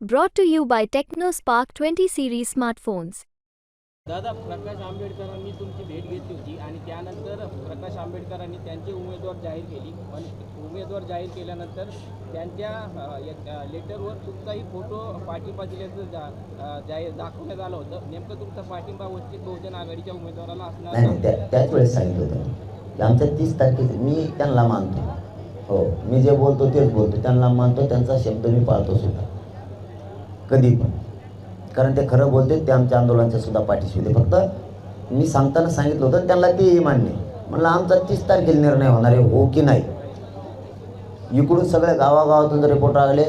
Brought to you by TechnoSpark 20 series smartphones. दादा प्रकाश आंबेडकरांनी तुमची भेट घेतली होती आणि त्यानंतर प्रकाश आंबेडकरांनी त्यांची उमेदवार जाहीर केली. पण उमेदवार जाहीर केल्यानंतर त्यांच्या अ, लेटरवर तुमचाही फोटो पाठिंबा दिल्याचं जा अ, जाहीर दाखवण्यात आलं होतं. नेमकं तुमचा पाठिंबा वंचित बहुजन आघाडीच्या उमेदवाराला असणार नाही नाही त्या त्याच वेळेस सांगितलं होतं की आमच्या तीस तारखेचे मी त्यांना मानतो. हो मी जे बोलतो तेच बोलतो. त्यांना मानतो त्यांचा शब्द मी पाळतो सुद्धा. कधी पण कारण ते खरं बोलते ते आमच्या आंदोलनाच्या सुद्धा पाठीशी होते. फक्त मी सांगताना सांगितलं होतं त्यांना तेही मान्य म्हणलं आमचा तीस तारखेला निर्णय होणार आहे हो की नाही? इकडून सगळ्या गावागावातून जर रिपोर्ट आले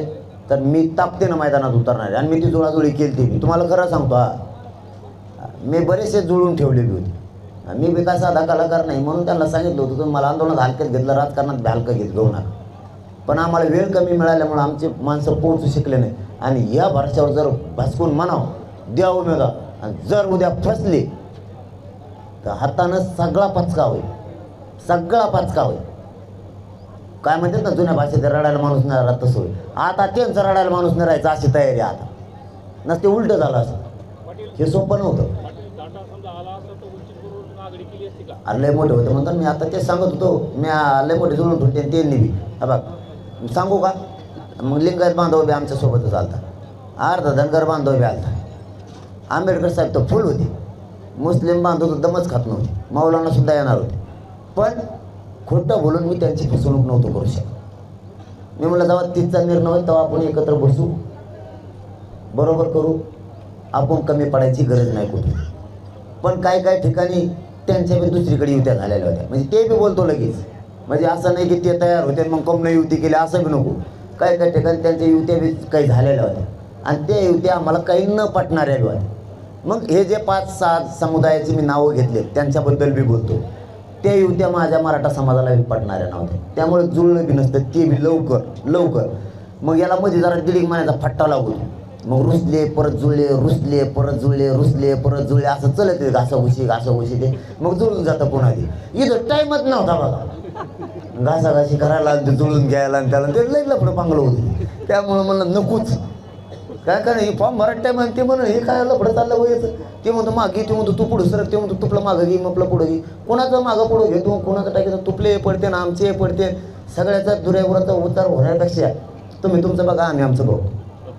तर मी तापतेनं मैदानात उतरणार आहे. आणि मी ती जुळाजुळी केली ती मी तुम्हाला खरं सांगतो हा. मी बरेचसे जुळून ठेवलेली होती. मी बी काय साधा कलाकार नाही म्हणून त्यांना सांगितलं होतं तुम्ही मला आंदोलनात हलक्यात घेतलं राजकारणात बी हलकं घेत घेऊ नका. पण आम्हाला वेळ कमी मिळाल्यामुळे आमचे माणसं पोहोचू शिकले नाही. आणि या भरशावर जर भासकून म्हणाव द्या उमेगा आणि जर उद्या फसले तर हातानं सगळा पचका होईल. सगळा पचका होईल. काय म्हणतात ना जुन्या भाषेत रडायला माणूस नाही राहत तसं होईल. आता त्यांचं रडायला माणूस नाही राहायचा अशी तयारी आता. नसते उलटं झालं असं. हे सोपं नव्हतं. लय मोठे होते म्हणतात मी आता ते सांगत होतो. मी लय मोठे जुळून ठेवते ते बी. हा बघ सांगू का? मग लिंगायत बांधव बी आमच्यासोबतच आलता. अर्धा धनगर बांधव बी आलता. आंबेडकर साहेब तर फुल होते. मुस्लिम बांधव तर दमच खात नव्हते. मौलाना सुद्धा येणार होते. पण खोटं बोलून मी त्यांची फसवणूक नव्हतो करू शकत. मी म्हटलं जेव्हा तिथचा निर्णय होईल तेव्हा आपण एकत्र बसू. बरोबर करू. आपण कमी पडायची गरज नाही कुठे पण काही काही ठिकाणी त्यांच्या बी दुसरीकडे युत्या झालेल्या होत्या. म्हणजे ते बी बोलतो लगेच. म्हणजे असं नाही की ते तयार होते मग कम युती केली असं बी नको. काय काय ठिकाणी त्यांच्या युत्या बी काही झालेल्या होत्या. आणि त्या युत्या आम्हाला काही न पटणाऱ्या होत्या. मग हे जे पाच सात समुदायाची मी नावं घेतले त्यांच्याबद्दल बी बोलतो. ते युत्या माझ्या मराठा समाजाला बी पटणाऱ्या नव्हत्या. त्यामुळे जुळलं बी नसतं ते बी लवकर लवकर. मग याला मध्ये जरा दिलीक एक फट्टा लागू मग रुसले परत जुळले रुसले परत जुळले रुसले परत जुळले असं चलत आहे घासा घुशी घासा ते. मग जुळून जातं पुन्हा ते. इथं टाईमच नव्हता बघा. घासाघाशी करायला आणि ते जुळून घ्यायला आणि त्याला ते लई लफडं पांगलं होतं. त्यामुळं म्हणलं नकोच. काय काय हे फॉर्म भरायला टाईम आणि ते म्हणून हे काय लफडं चाललं व्हायचं ते म्हणतो मागे ते म्हणतो तू पुढं सरक ते म्हणतो तुपलं मागं घे मपलं पुढं घे. कोणाचं मागं पुढं तू कोणाचं टाकायचं तुपले पडते ना आमचे पडते. सगळ्याचा दुर्यावराचा उतार होण्यापेक्षा तुम्ही तुमचं बघा आम्ही आमचं बघू.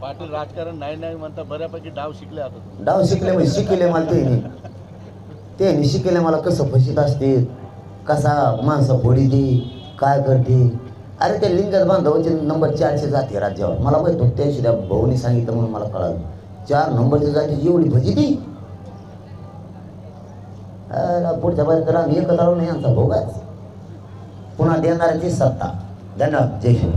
पाटील राजकारण नाही नाही म्हणता बऱ्यापैकी डाव शिकले आता डाव शिकले म्हणजे शिकले मला ते ते शिकले मला कसं फशीत असते कसा माणसं फोडी दे काय करते. अरे त्या लिंगात बांधवांचे नंबर चारशे जाते राज्यावर. मला माहीत होतं त्याशी त्या भाऊनी सांगितलं म्हणून मला कळालं. चार नंबरची जाती एवढी भजी ती अरे पुढच्या पर्यंत आम्ही एकत्र नाही यांचा भोगाच पुन्हा देणाऱ्याची सत्ता. धन्यवाद. जय श्री